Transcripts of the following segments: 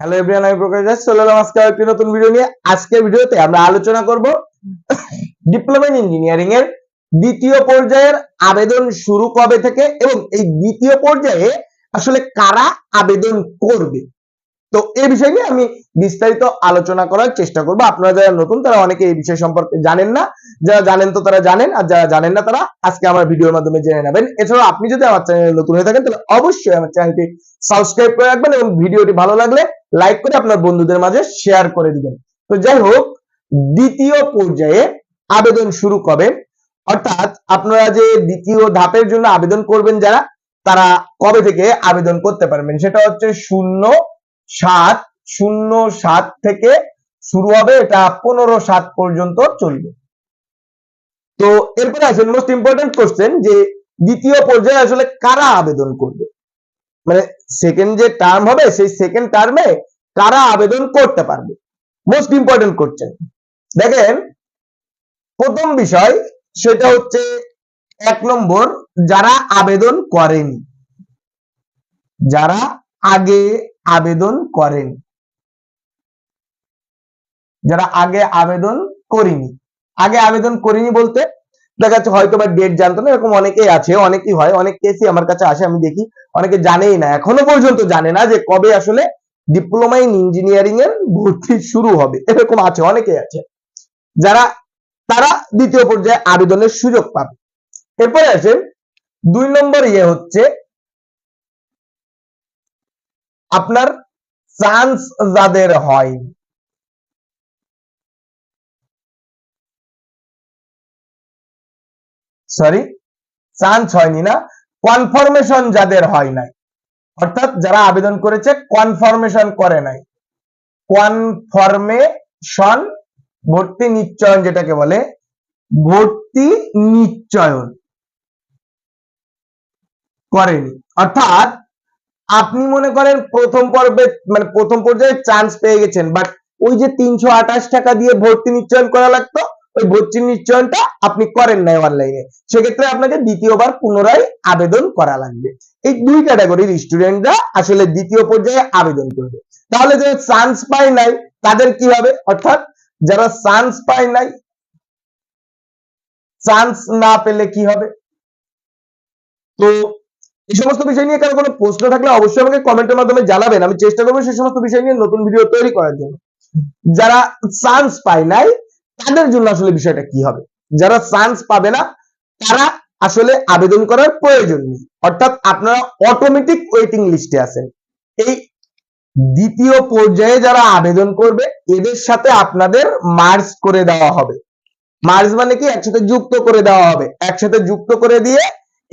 Hello everyone আমি প্রকাশ দাস চলে এলাম আজকে একটি নতুন ভিডিও নিয়ে আজকের ভিডিওতে আমরা আলোচনা করব ডিপ্লোমা ইন ইঞ্জিনিয়ারিং এর দ্বিতীয় পর্যায়ের আবেদন শুরু কবে থেকে এবং এই দ্বিতীয় পর্যায়ে আসলে কারা আবেদন করবে? তো এই বিষয় নিয়ে আমি বিস্তারিত আলোচনা করার চেষ্টা করব। আপনারা যারা নতুন, তারা অনেকে এই বিষয় সম্পর্কে জানেন না। যারা জানেন তো তারা জানেন, আর যারা জানেন না তারা আজকে আমার ভিডিওর মাধ্যমে জেনে নেবেন। এছাড়াও আপনি যদি আমার চ্যানেলে নতুন হয়ে থাকেন, তাহলে অবশ্যই আমার চ্যানেলটি সাবস্ক্রাইব করে রাখবেন এবং ভিডিওটি ভালো লাগলে লাইক করে আপনার বন্ধুদের মাঝে শেয়ার করে দিবেন। তো যাই হোক, দ্বিতীয় পর্যায়ে আবেদন শুরু কবে? অর্থাৎ আপনারা যে দ্বিতীয় ধাপের জন্য আবেদন করবেন যারা, তারা কবে থেকে আবেদন করতে পারবেন? সেটা হচ্ছে শূন্য সাত, শূন্য, সাত থেকে শুরু হবে, এটা পনেরো সাত পর্যন্ত চলবে। তো এরপরে আসেন মোস্ট ইম্পর্টেন্ট কোশ্চেন যে দ্বিতীয় পর্যায়ে আসলে কারা আবেদন করবে? মানে সেকেন্ড যে টার্ম হবে, সেই সেকেন্ড টার্মে কারা আবেদন করতে পারবে? মোস্ট ইম্পর্টেন্ট কোশ্চেন দেখেন, প্রথম বিষয় সেটা হচ্ছে এক নম্বর, যারা আবেদন করেনি, যারা আগে আবেদন করেন। যারা আগে আবেদন করিনি। আগে আবেদন করিনি বলতে দেখা যাচ্ছে হয়তো বা ডেট জানতো না, এরকম অনেকেই আছে, অনেকেই হয়, অনেক কেসই আমার কাছে আসে, আমি দেখি, অনেকে জানেই না, এখনও পর্যন্ত জানে না যে কবে আসলে ডিপ্লোমা ইন ইঞ্জিনিয়ারিং এর ভর্তি শুরু হবে, এরকম আছে, অনেকেই আছে। যারা, তারা দ্বিতীয় পর্যায়ে আবেদনের সুযোগ পাবে। এরপরে আসেন, দুই নম্বর ইয়ে হচ্ছে আপনার চান্স যাদের হয়। সরি চান্স হয়নি না কনফার্মেশন যাদের হয় নাই। অর্থাৎ যারা আবেদন করেছে কনফার্মেশন করে নাই। কনফার্মেশন ভর্তি নিশ্চয়ন যেটাকে বলে, ভর্তি নিশ্চয়ন। করেনি। অর্থাৎ আপনি মনে করেন প্রথম পর্বে মানে প্রথম পর্যায়ে চান্স পেয়ে গেছেন বাট ওই যে তিনশো আঠাশ টাকা দিয়ে ভর্তি নিশ্চয়ন করা লাগতো, ওই ভর্তি নিশ্চয়নটা আপনি করেন নাই অনলাইনে সেক্ষেত্রে আপনাকে দ্বিতীয়বার পুনরায় আবেদন করা লাগবে। এই দুই ক্যাটাগরির স্টুডেন্টরা আসলে দ্বিতীয় পর্যায়ে আবেদন করবে। তাহলে যে চান্স পায় নাই, তাদের কি হবে? অর্থাৎ যারা চান্স পায় নাই চান্স না পেলে কি হবে? তো এই সমস্ত বিষয় নিয়ে কারও কোনো প্রশ্ন থাকলে অবশ্যই আমাকে কমেন্টের মাধ্যমে জানাবেন। আমি চেষ্টা করব সেই সমস্ত বিষয় নিয়ে নতুন ভিডিও তৈরি করার জন্য। যারা চান্স পায় নাই, তাদের জন্য আসলে বিষয়টা কি হবে? যারা চান্স পাবে না, তারা আসলে আবেদন করার প্রয়োজন নেই। অর্থাৎ আপনারা অটোমেটিক ওয়েটিং লিস্টে আছেন। এই দ্বিতীয় পর্যায়ে যারা আবেদন করবে, এদের সাথে আপনাদের মার্জ করে দেওয়া হবে। মার্জ মানে কি? একসাথে যুক্ত করে দেওয়া হবে। একসাথে যুক্ত করে দিয়ে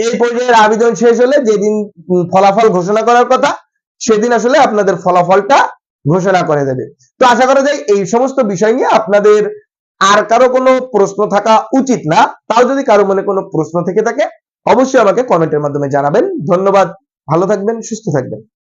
এই পর্যায়ের আবেদন শেষ হলে যেদিন ফলাফল ঘোষণা করার কথা, সেদিন আসলে আপনাদের ফলাফলটা ঘোষণা করে দেবে। তো আশা করা যায় এই সমস্ত বিষয় নিয়ে আপনাদের আর কারও কোনো প্রশ্ন থাকা উচিত না। তাও যদি কারও মনে কোনো প্রশ্ন থেকে থাকে, অবশ্যই আমাকে কমেন্টের মাধ্যমে জানাবেন। ধন্যবাদ। ভালো থাকবেন, সুস্থ থাকবেন।